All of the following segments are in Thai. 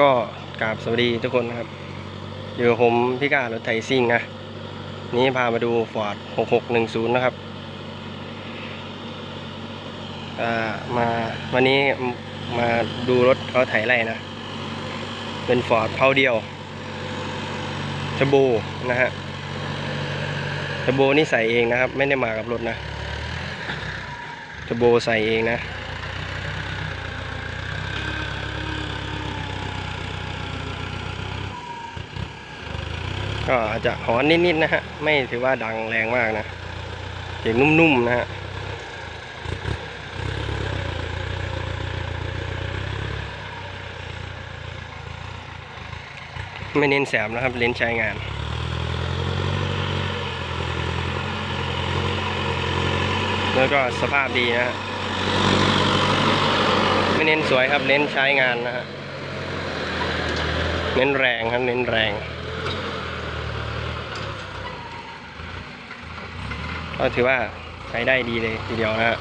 ก็กราบสวัสดีทุกคนนะครับ อยู่ผมพี่การถไถซิ่งนะ นี้พามาดู Ford 6610 นะครับอ่ามาวันนี้มาดูรถเขาไถไร่นะ เป็น Ford เพาเดียวทโบนะฮะทโบนี่ใส่เองนะครับ ไม่ได้มากับรถนะทโบใส่เองนะ ก็อาจจะหอนนิดๆนะฮะ ไม่ถือว่าดังแรงมากนะเสียงนุ่มๆนะฮะไม่เน้นแสบนะครับเน้นใช้งานแล้วก็สภาพดีนะฮะ ไม่เน้นสวยครับ เน้นใช้งานนะฮะ เน้นแรงครับ เน้นแรง ก็ถือว่าใช้ได้ดีเลยทีเดียวนะฮะ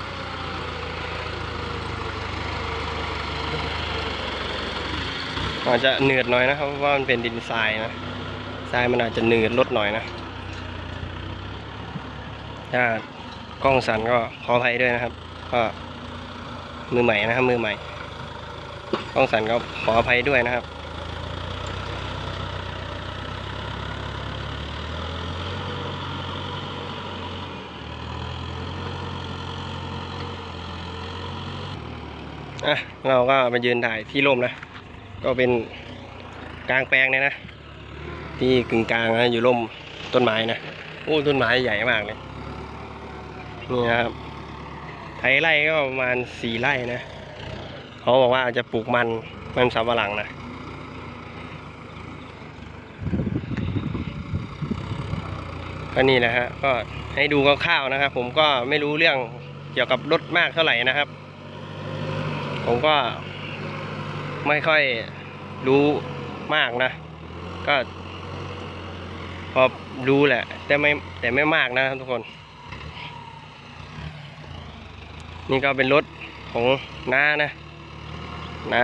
อาจจะเหนืดหน่อยนะครับเพราะว่ามันเป็นดินทรายนะทรายมันอาจจะเหนืดลดหน่อยนะถ้ากล้องสั่นก็ขออภัยด้วยนะครับ ก็มือใหม่นะครับมือใหม่กล้องสั่นก็ขออภัยด้วยนะครับ อะเราก็มายืนถ่ายที่ร่มนะ ก็เป็นกลางแปลงเลยนะ ที่กึ่งกลางนะอยู่ร่มต้นไม้นะโอ้ต้นไม้ใหญ่มากเลยนี่นะครับไถไร่ก็ประมาณสี่ไร่นะเขาบอกว่าจะปลูกมันมันสำปะหลังนะก็นี่แหละฮะก็ให้ดูคร่าวๆนะครับ ผมก็ไม่รู้เรื่องเกี่ยวกับรถมากเท่าไหร่นะครับ ผมก็ไม่ค่อยรู้มากนะ ก็พอรู้แหละ แต่ไม่แต่ไม่มากนะครับทุกคน นี่ก็เป็นรถของน้านะน้า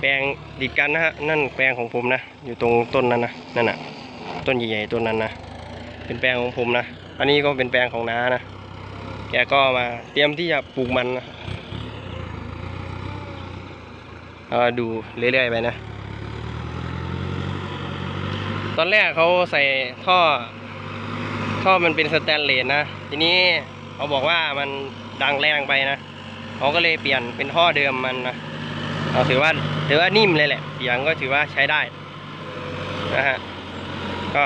แปลงดิดกันนะฮะนั่นแปลงของผมนะ อยู่ตรงต้นนั้นนะนั่นน่ะ ต้นใหญ่ๆต้นนั้นนะเป็นแปลงของผมนะ อันนี้ก็เป็นแปลงของน้านะ แกก็มาเตรียมที่จะปลูกมันนะ ก็ดูเรื่อยๆไปนะ ตอนแรกเขาใส่ท่อ ท่อมันเป็นสแตนเลสนะ ทีนี้เขาบอกว่ามันดังแรงไปนะเขาก็เลยเปลี่ยนเป็นท่อเดิมมันนะเราถือว่าถือว่านิ่มเลยแหละเสียงก็ถือว่าใช้ได้นะฮะก็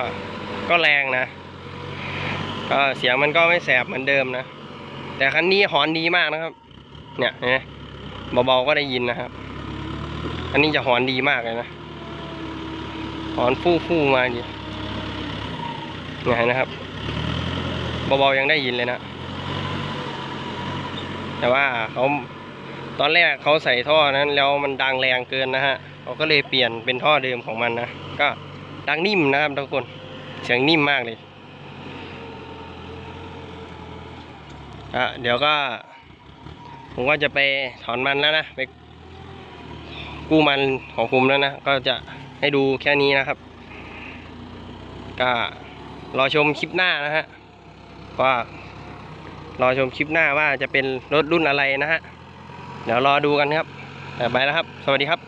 ก็แรงนะก็เสียงมันก็ไม่แสบเหมือนเดิมนะ แต่คันนี้หอนดีมากนะครับ เนี่ยเห็นไหมเบาๆก็ได้ยินนะครับ อันนี้จะหอนดีมากเลยนะ หอนฟู่ฟู่มาดิไงนะครับเบาๆยังได้ยินเลยนะ แต่ว่าเขาตอนแรกเขาใส่ท่อนั้นแล้วมันดังแรงเกินนะฮะเขาก็เลยเปลี่ยนเป็นท่อเดิมของมันนะ ก็ดังนิ่มนะครับทุกคน เสียงนิ่มมากเลยอะเดี๋ยวก็ ผมก็จะไปถอนมันแล้วนะไป กู้มันของผมแล้วนะ ก็จะให้ดูแค่นี้นะครับ ก็รอชมคลิปหน้านะฮะว่ารอชมคลิปหน้าว่าจะเป็นรถรุ่นอะไรนะฮะ เดี๋ยวรอดูกันครับไปแล้วครับ สวัสดีครับ